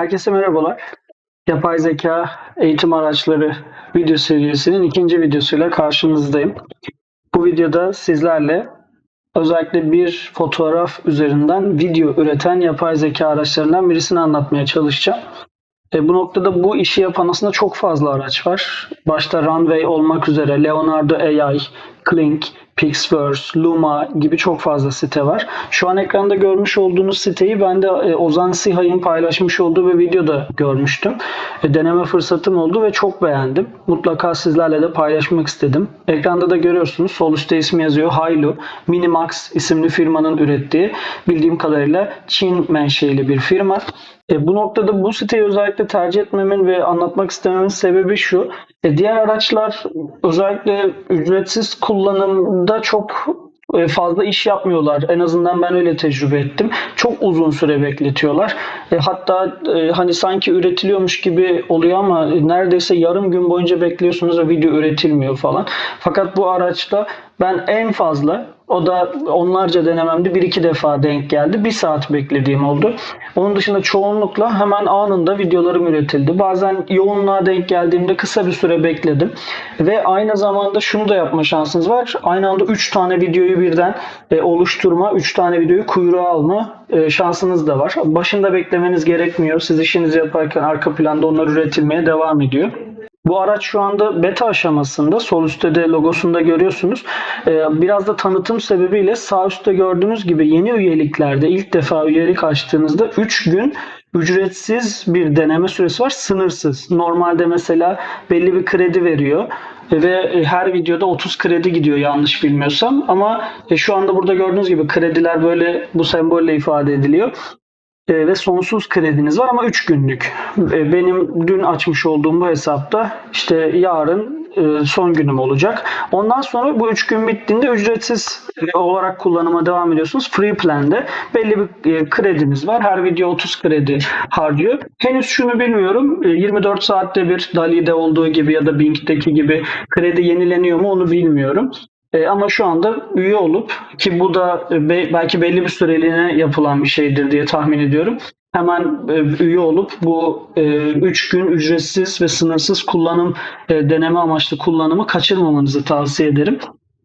Herkese merhabalar. Yapay zeka eğitim araçları video serisinin ikinci videosuyla karşınızdayım. Bu videoda sizlerle özellikle bir fotoğraf üzerinden video üreten yapay zeka araçlarından birisini anlatmaya çalışacağım. E, bu noktada bu işi yapan aslında çok fazla araç var. Başta Runway olmak üzere Leonardo AI, Klink, Pixverse, Luma gibi çok fazla site var. Şu an ekranda görmüş olduğunuz siteyi ben de e, Ozan Sihay'ın paylaşmış olduğu bir videoda görmüştüm. E, deneme fırsatım oldu ve çok beğendim. Mutlaka sizlerle de paylaşmak istedim. Ekranda da görüyorsunuz. Sol üstte ismi yazıyor. Hailu. Minimax isimli firmanın ürettiği bildiğim kadarıyla Çin menşeli bir firma. E, bu noktada bu siteyi özellikle tercih etmemin ve anlatmak istememin sebebi şu. E, diğer araçlar özellikle ücretsiz kullanımda çok e, fazla iş yapmıyorlar. En azından ben öyle tecrübe ettim. Çok uzun süre bekletiyorlar. E, hatta e, hani sanki üretiliyormuş gibi oluyor ama neredeyse yarım gün boyunca bekliyorsunuz ve video üretilmiyor falan. Fakat bu araçta ben en fazla o da onlarca denememde bir iki defa denk geldi. Bir saat beklediğim oldu. Onun dışında çoğunlukla hemen anında videolarım üretildi. Bazen yoğunluğa denk geldiğimde kısa bir süre bekledim. Ve aynı zamanda şunu da yapma şansınız var. Aynı anda 3 tane videoyu birden e, oluşturma, 3 tane videoyu kuyruğa alma e, şansınız da var. Başında beklemeniz gerekmiyor. Siz işinizi yaparken arka planda onlar üretilmeye devam ediyor. Bu araç şu anda beta aşamasında. Sol üstte de logosunda görüyorsunuz. Ee, biraz da tanıtım sebebiyle sağ üstte gördüğünüz gibi yeni üyeliklerde ilk defa üyelik açtığınızda 3 gün ücretsiz bir deneme süresi var. Sınırsız. Normalde mesela belli bir kredi veriyor ve her videoda 30 kredi gidiyor yanlış bilmiyorsam ama e, şu anda burada gördüğünüz gibi krediler böyle bu sembolle ifade ediliyor e, ve sonsuz krediniz var ama 3 günlük. E, benim dün açmış olduğum bu hesapta işte yarın e, son günüm olacak. Ondan sonra bu 3 gün bittiğinde ücretsiz olarak kullanıma devam ediyorsunuz. Free plan'de belli bir e, krediniz var. Her video 30 kredi harcıyor. Henüz şunu bilmiyorum. E, 24 saatte bir Dali'de olduğu gibi ya da Bing'deki gibi kredi yenileniyor mu onu bilmiyorum. E, ama şu anda üye olup ki bu da e, be, belki belli bir süreliğine yapılan bir şeydir diye tahmin ediyorum. Hemen e, üye olup bu 3 gün ücretsiz ve sınırsız kullanım e, deneme amaçlı kullanımı kaçırmamanızı tavsiye ederim.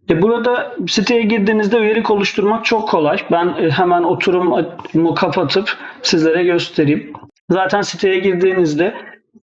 E, burada siteye girdiğinizde üyelik oluşturmak çok kolay. Ben e, hemen oturumu kapatıp sizlere göstereyim. Zaten siteye girdiğinizde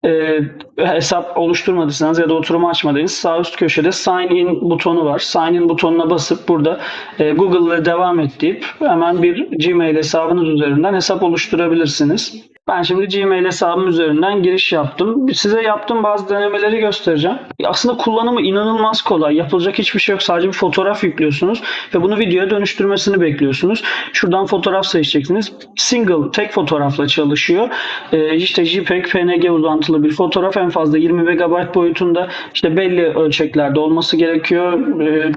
e, hesap oluşturmadıysanız ya da oturumu açmadıysanız sağ üst köşede sign in butonu var. Sign in butonuna basıp burada e, Google ile devam et deyip hemen bir Gmail hesabınız üzerinden hesap oluşturabilirsiniz. Ben şimdi Gmail hesabım üzerinden giriş yaptım. Size yaptığım bazı denemeleri göstereceğim. Aslında kullanımı inanılmaz kolay. Yapılacak hiçbir şey yok. Sadece bir fotoğraf yüklüyorsunuz ve bunu videoya dönüştürmesini bekliyorsunuz. Şuradan fotoğraf seçeceksiniz. Single, tek fotoğrafla çalışıyor. Ee, işte JPEG, PNG uzantılı bir fotoğraf en fazla 20 MB boyutunda işte belli ölçeklerde olması gerekiyor. Ee,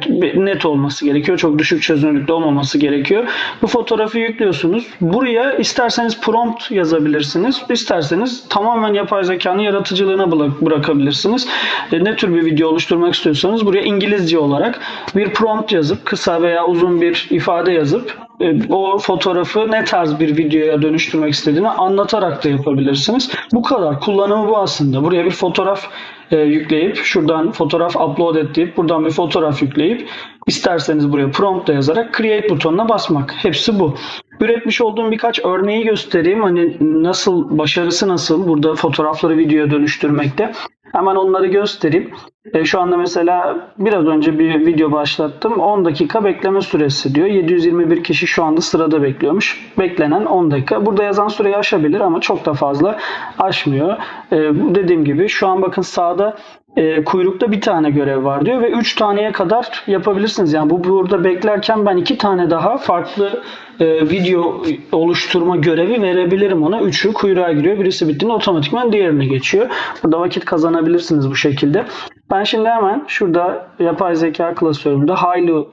net olması gerekiyor. Çok düşük çözünürlükte olmaması gerekiyor. Bu fotoğrafı yüklüyorsunuz. Buraya isterseniz prompt yazabilirsiniz yapabilirsiniz. İsterseniz tamamen yapay zekanın yaratıcılığına bırakabilirsiniz. E, ne tür bir video oluşturmak istiyorsanız buraya İngilizce olarak bir prompt yazıp kısa veya uzun bir ifade yazıp e, o fotoğrafı ne tarz bir videoya dönüştürmek istediğini anlatarak da yapabilirsiniz. Bu kadar. Kullanımı bu aslında. Buraya bir fotoğraf e, yükleyip şuradan fotoğraf upload et deyip buradan bir fotoğraf yükleyip isterseniz buraya prompt da yazarak create butonuna basmak. Hepsi bu. Üretmiş olduğum birkaç örneği göstereyim. Hani nasıl, başarısı nasıl burada fotoğrafları videoya dönüştürmekte. Hemen onları göstereyim. E, şu anda mesela biraz önce bir video başlattım. 10 dakika bekleme süresi diyor. 721 kişi şu anda sırada bekliyormuş. Beklenen 10 dakika. Burada yazan süreyi aşabilir ama çok da fazla aşmıyor. E, dediğim gibi şu an bakın sağda e, kuyrukta bir tane görev var diyor ve 3 taneye kadar yapabilirsiniz. Yani bu burada beklerken ben 2 tane daha farklı e, video oluşturma görevi verebilirim ona. Üçü kuyruğa giriyor. Birisi bittiğinde otomatikman diğerine geçiyor. Burada vakit kazanabilirsiniz bu şekilde. Ben şimdi hemen şurada yapay zeka klasörümde Hailu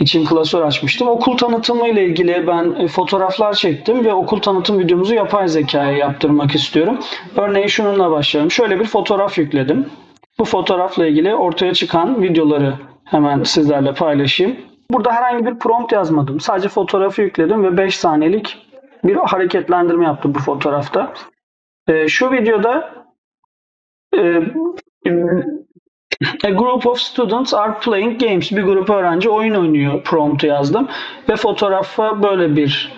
için klasör açmıştım. Okul tanıtımı ile ilgili ben e, fotoğraflar çektim ve okul tanıtım videomuzu yapay zekaya yaptırmak istiyorum. Örneğin şununla başlayalım. Şöyle bir fotoğraf yükledim. Bu fotoğrafla ilgili ortaya çıkan videoları hemen sizlerle paylaşayım. Burada herhangi bir prompt yazmadım. Sadece fotoğrafı yükledim ve 5 saniyelik bir hareketlendirme yaptı bu fotoğrafta. Ee, şu videoda e, A group of students are playing games. Bir grup öğrenci oyun oynuyor promptu yazdım. Ve fotoğrafa böyle bir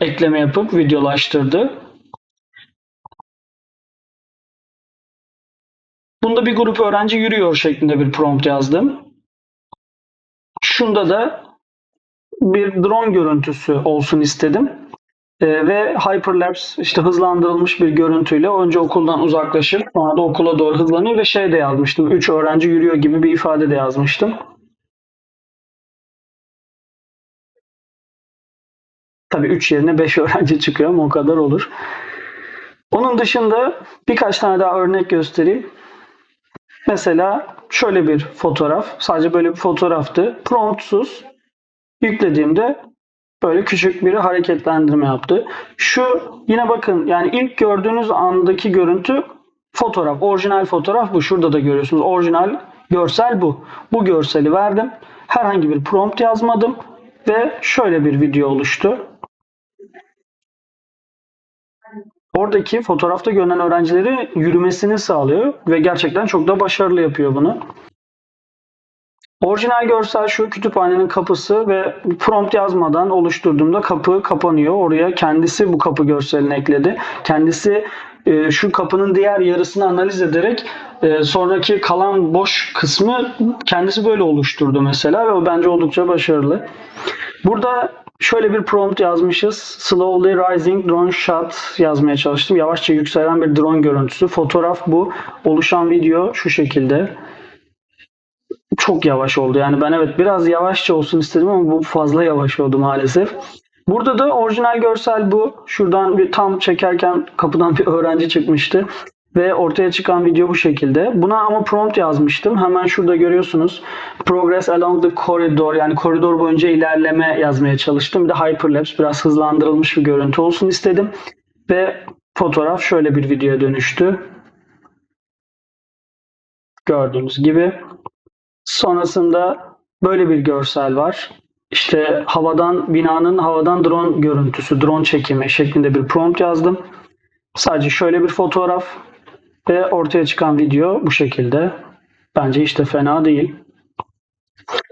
ekleme yapıp videolaştırdı. Bunda bir grup öğrenci yürüyor şeklinde bir prompt yazdım. Şunda da bir drone görüntüsü olsun istedim. Ee, ve hyperlapse işte hızlandırılmış bir görüntüyle önce okuldan uzaklaşıp sonra da okula doğru hızlanıyor ve şey de yazmıştım. 3 öğrenci yürüyor gibi bir ifade de yazmıştım. Tabii 3 yerine 5 öğrenci çıkıyor ama o kadar olur. Onun dışında birkaç tane daha örnek göstereyim. Mesela şöyle bir fotoğraf. Sadece böyle bir fotoğraftı. Promptsuz yüklediğimde böyle küçük bir hareketlendirme yaptı. Şu yine bakın yani ilk gördüğünüz andaki görüntü fotoğraf. Orijinal fotoğraf bu. Şurada da görüyorsunuz. Orijinal görsel bu. Bu görseli verdim. Herhangi bir prompt yazmadım ve şöyle bir video oluştu. Oradaki fotoğrafta görünen öğrencileri yürümesini sağlıyor ve gerçekten çok da başarılı yapıyor bunu. Orijinal görsel şu kütüphanenin kapısı ve prompt yazmadan oluşturduğumda kapı kapanıyor. Oraya kendisi bu kapı görselini ekledi. Kendisi e, şu kapının diğer yarısını analiz ederek e, sonraki kalan boş kısmı kendisi böyle oluşturdu mesela ve o bence oldukça başarılı. Burada şöyle bir prompt yazmışız. Slowly rising drone shot yazmaya çalıştım. Yavaşça yükselen bir drone görüntüsü. Fotoğraf bu. Oluşan video şu şekilde çok yavaş oldu. Yani ben evet biraz yavaşça olsun istedim ama bu fazla yavaş oldu maalesef. Burada da orijinal görsel bu. Şuradan bir tam çekerken kapıdan bir öğrenci çıkmıştı. Ve ortaya çıkan video bu şekilde. Buna ama prompt yazmıştım. Hemen şurada görüyorsunuz. Progress along the corridor yani koridor boyunca ilerleme yazmaya çalıştım. Bir de hyperlapse biraz hızlandırılmış bir görüntü olsun istedim. Ve fotoğraf şöyle bir videoya dönüştü. Gördüğünüz gibi. Sonrasında böyle bir görsel var. İşte havadan binanın havadan drone görüntüsü, drone çekimi şeklinde bir prompt yazdım. Sadece şöyle bir fotoğraf ve ortaya çıkan video bu şekilde. Bence işte fena değil.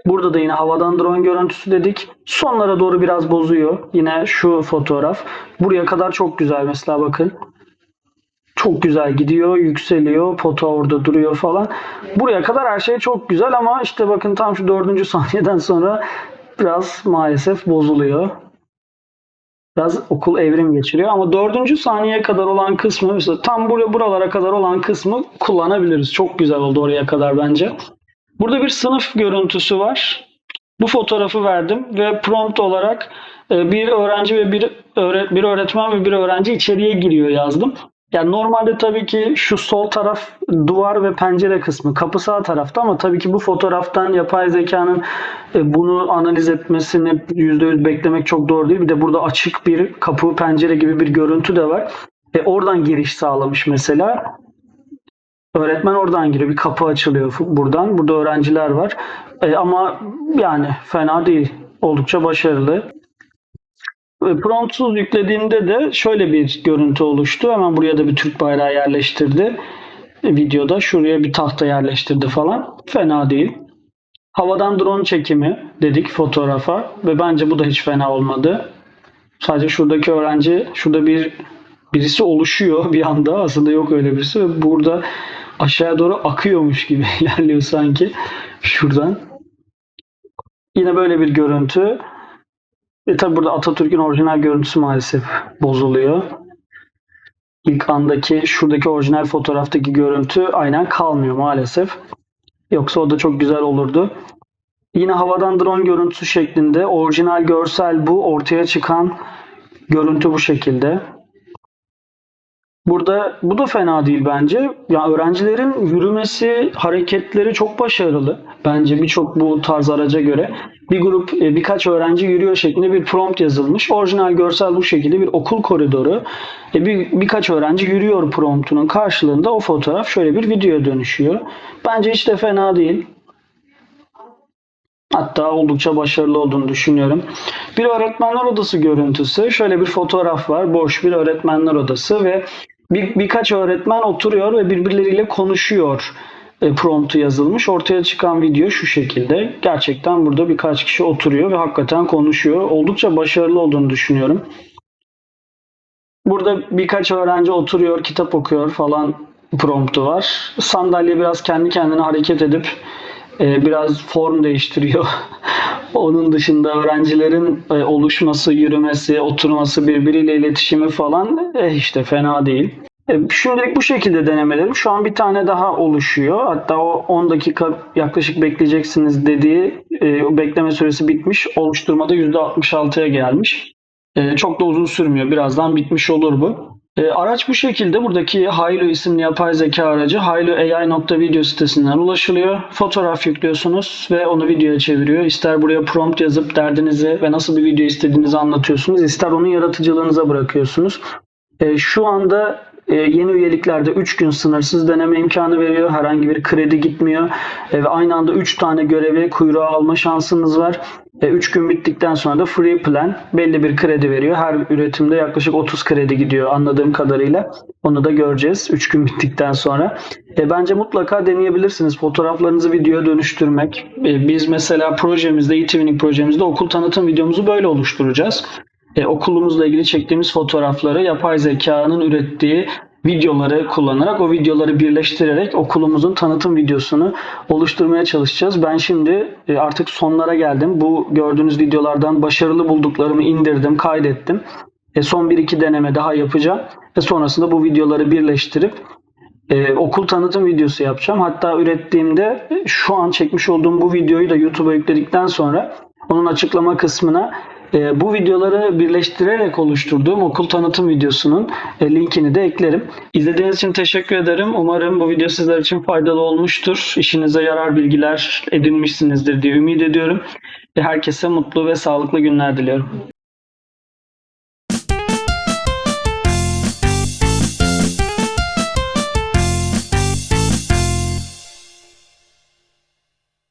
Burada da yine havadan drone görüntüsü dedik. Sonlara doğru biraz bozuyor. Yine şu fotoğraf. Buraya kadar çok güzel mesela bakın. Çok güzel gidiyor, yükseliyor, pota orada duruyor falan. Buraya kadar her şey çok güzel ama işte bakın tam şu dördüncü saniyeden sonra biraz maalesef bozuluyor. Biraz okul evrim geçiriyor ama dördüncü saniyeye kadar olan kısmı mesela tam buraya buralara kadar olan kısmı kullanabiliriz. Çok güzel oldu oraya kadar bence. Burada bir sınıf görüntüsü var. Bu fotoğrafı verdim ve prompt olarak e, bir öğrenci ve bir öğret bir öğretmen ve bir öğrenci içeriye giriyor yazdım. Yani normalde tabii ki şu sol taraf duvar ve pencere kısmı kapı sağ tarafta ama tabii ki bu fotoğraftan yapay zekanın e, bunu analiz etmesini %100 beklemek çok doğru değil. Bir de burada açık bir kapı pencere gibi bir görüntü de var. E oradan giriş sağlamış mesela. Öğretmen oradan giriyor. Bir kapı açılıyor buradan. Burada öğrenciler var. E, ama yani fena değil. Oldukça başarılı. E, Promptsuz yüklediğimde de şöyle bir görüntü oluştu. Hemen buraya da bir Türk bayrağı yerleştirdi. E, Videoda şuraya bir tahta yerleştirdi falan. Fena değil. Havadan drone çekimi dedik fotoğrafa ve bence bu da hiç fena olmadı. Sadece şuradaki öğrenci, şurada bir birisi oluşuyor bir anda. Aslında yok öyle birisi burada aşağıya doğru akıyormuş gibi ilerliyor sanki şuradan. Yine böyle bir görüntü. E tabi burada Atatürk'ün orijinal görüntüsü maalesef bozuluyor. İlk andaki şuradaki orijinal fotoğraftaki görüntü aynen kalmıyor maalesef. Yoksa o da çok güzel olurdu. Yine havadan drone görüntüsü şeklinde orijinal görsel bu ortaya çıkan görüntü bu şekilde. Burada bu da fena değil bence. Ya öğrencilerin yürümesi, hareketleri çok başarılı. Bence birçok bu tarz araca göre bir grup e, birkaç öğrenci yürüyor şeklinde bir prompt yazılmış. Orijinal görsel bu şekilde bir okul koridoru. E, bir, birkaç öğrenci yürüyor promptunun karşılığında o fotoğraf şöyle bir videoya dönüşüyor. Bence hiç de fena değil. Hatta oldukça başarılı olduğunu düşünüyorum. Bir öğretmenler odası görüntüsü. Şöyle bir fotoğraf var. Boş bir öğretmenler odası ve bir, birkaç öğretmen oturuyor ve birbirleriyle konuşuyor. E, promptu yazılmış. Ortaya çıkan video şu şekilde. Gerçekten burada birkaç kişi oturuyor ve hakikaten konuşuyor. Oldukça başarılı olduğunu düşünüyorum. Burada birkaç öğrenci oturuyor, kitap okuyor falan promptu var. Sandalye biraz kendi kendine hareket edip e, biraz form değiştiriyor. Onun dışında öğrencilerin e, oluşması, yürümesi, oturması, birbiriyle iletişimi falan eh işte fena değil. E, Şimdilik bu şekilde denemelerim. Şu an bir tane daha oluşuyor. Hatta o 10 dakika yaklaşık bekleyeceksiniz dediği bekleme süresi bitmiş. Oluşturmada %66'ya gelmiş. Çok da uzun sürmüyor. Birazdan bitmiş olur bu. E, araç bu şekilde. Buradaki Haylo isimli yapay zeka aracı hayloai.video sitesinden ulaşılıyor. Fotoğraf yüklüyorsunuz ve onu videoya çeviriyor. İster buraya prompt yazıp derdinizi ve nasıl bir video istediğinizi anlatıyorsunuz. İster onun yaratıcılığınıza bırakıyorsunuz. E, şu anda e, yeni üyeliklerde 3 gün sınırsız deneme imkanı veriyor. Herhangi bir kredi gitmiyor. E, ve aynı anda 3 tane görevi kuyruğa alma şansınız var. 3 gün bittikten sonra da free plan belli bir kredi veriyor. Her üretimde yaklaşık 30 kredi gidiyor anladığım kadarıyla. Onu da göreceğiz 3 gün bittikten sonra. Bence mutlaka deneyebilirsiniz. Fotoğraflarınızı videoya dönüştürmek. Biz mesela projemizde, e-twinning projemizde okul tanıtım videomuzu böyle oluşturacağız e, okulumuzla ilgili çektiğimiz fotoğrafları yapay zekanın ürettiği videoları kullanarak o videoları birleştirerek okulumuzun tanıtım videosunu oluşturmaya çalışacağız. Ben şimdi e, artık sonlara geldim. Bu gördüğünüz videolardan başarılı bulduklarımı indirdim, kaydettim. E, son bir iki deneme daha yapacağım ve sonrasında bu videoları birleştirip e, okul tanıtım videosu yapacağım. Hatta ürettiğimde e, şu an çekmiş olduğum bu videoyu da YouTube'a yükledikten sonra onun açıklama kısmına e, bu videoları birleştirerek oluşturduğum okul tanıtım videosunun e, linkini de eklerim. İzlediğiniz için teşekkür ederim. Umarım bu video sizler için faydalı olmuştur. İşinize yarar bilgiler edinmişsinizdir diye ümit ediyorum. Ve herkese mutlu ve sağlıklı günler diliyorum.